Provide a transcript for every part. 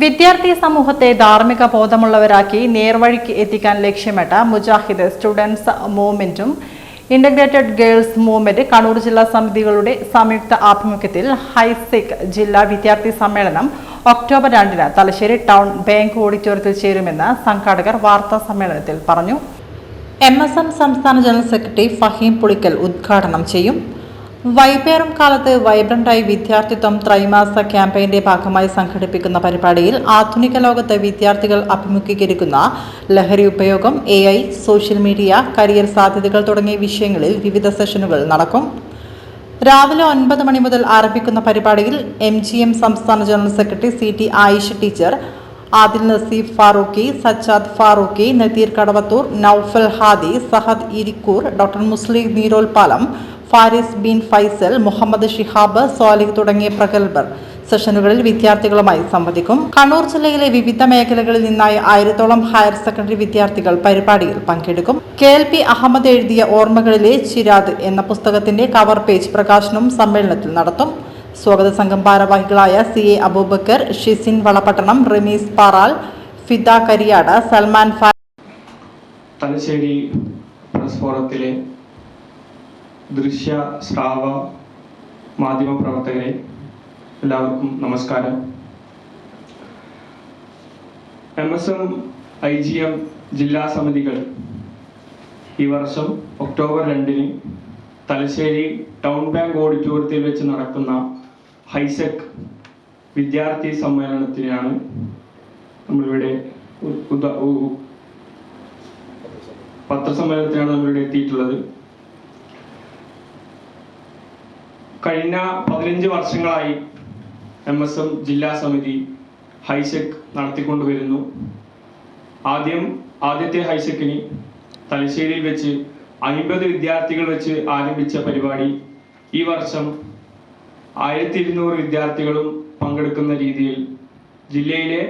വിദ്യാർത്ഥി സമൂഹത്തെ ധാർമ്മിക ബോധമുള്ളവരാക്കി നേർവഴിക്ക് എത്തിക്കാൻ ലക്ഷ്യമിട്ട മുജാഹിദ് സ്റ്റുഡൻസ് മൂവ്മെന്റും ഇന്റഗ്രേറ്റഡ് ഗേൾസ് മൂവ്മെന്റ് കണ്ണൂർ ജില്ലാ സമിതികളുടെ സംയുക്ത ആഭിമുഖ്യത്തിൽ ഹൈസെക് ജില്ലാ വിദ്യാർത്ഥി സമ്മേളനം ഒക്ടോബർ രണ്ടിന് തലശ്ശേരി ടൗൺ ബാങ്ക് ഓഡിറ്റോറിയത്തിൽ ചേരുമെന്ന് സംഘാടകർ വാർത്താ സമ്മേളനത്തിൽ പറഞ്ഞു. എം സംസ്ഥാന ജനറൽ സെക്രട്ടറി ഫഹീം പുളിക്കൽ ഉദ്ഘാടനം ചെയ്യും. വൈപേറും കാലത്ത് വൈബ്രന്റായി വിദ്യാർത്ഥിത്വം ത്രൈമാസ ക്യാമ്പയിന്റെ ഭാഗമായി സംഘടിപ്പിക്കുന്ന പരിപാടിയിൽ ആധുനിക ലോകത്ത് വിദ്യാർത്ഥികൾ അഭിമുഖീകരിക്കുന്ന ലഹരി ഉപയോഗം എ സോഷ്യൽ മീഡിയ കരിയർ സാധ്യതകൾ തുടങ്ങിയ വിഷയങ്ങളിൽ വിവിധ സെഷനുകൾ നടക്കും. രാവിലെ ഒൻപത് മണി മുതൽ ആരംഭിക്കുന്ന പരിപാടിയിൽ എം ജി എം സംസ്ഥാന general secretary C T Ayisha teacher Adil Naseef Farooqi Sajjad Farooqi Nadeer Kadavathur Noufal Hadi Sahad Irikkur doctor Muslim Neerolpalam Faris Bin Faisal Muhammad Shihab Swalih തുടങ്ങിയ പ്രഗത്ഭർ സെഷനുകളിൽ വിദ്യാർത്ഥികളുമായി സംവദിക്കും. കണ്ണൂർ ജില്ലയിലെ വിവിധ മേഖലകളിൽ നിന്നായി ആയിരത്തോളം ഹയർ സെക്കൻഡറി വിദ്യാർത്ഥികൾ പരിപാടിയിൽ പങ്കെടുക്കും. കെ എൽ പി അഹമ്മദ് എഴുതിയ ഓർമ്മകളിലെ ചിരാത് എന്ന പുസ്തകത്തിന്റെ കവർ പേജ് പ്രകാശനവും സമ്മേളനത്തിൽ നടത്തും. സ്വാഗത സംഘം ഭാരവാഹികളായ C A Abubacker Shisin Valapattanam Rameez Paral Fida Kariyad Salman Thalassery press ഫോറത്തിലെ ദൃശ്യ ശ്രാവ മാധ്യമ പ്രവർത്തകരെ എല്ലാവർക്കും നമസ്കാരം. M S M I G M ജില്ലാ സമിതികൾ ഈ വർഷം ഒക്ടോബർ രണ്ടിന് തലശ്ശേരി ടൗൺ ബാങ്ക് ഓഡിറ്റോറിയത്തിൽ വെച്ച് നടക്കുന്ന ഹൈസെക് വിദ്യാർത്ഥി സമ്മേളനത്തിനാണ് നമ്മളിവിടെ പത്രസമ്മേളനത്തിനാണ് നമ്മളിവിടെ എത്തിയിട്ടുള്ളത്. കഴിഞ്ഞ പതിനഞ്ച് വർഷങ്ങളായി എം എസ് എം ജില്ലാ സമിതി ഹൈസെക് നടത്തിക്കൊണ്ടുവരുന്നു. ആദ്യം ആദ്യത്തെ ഹൈസെക്കിന് തലശ്ശേരിയിൽ വെച്ച് അൻപത് വിദ്യാർത്ഥികൾ വെച്ച് ആരംഭിച്ച പരിപാടി ഈ വർഷം ആയിരത്തി ഇരുന്നൂറ് വിദ്യാർത്ഥികളും പങ്കെടുക്കുന്ന രീതിയിൽ ജില്ലയിലെ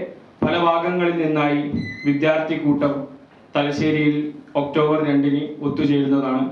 പല ഭാഗങ്ങളിൽ നിന്നായി വിദ്യാർത്ഥി കൂട്ടം തലശ്ശേരിയിൽ ഒക്ടോബർ രണ്ടിന് ഒത്തുചേരുന്നതാണ്.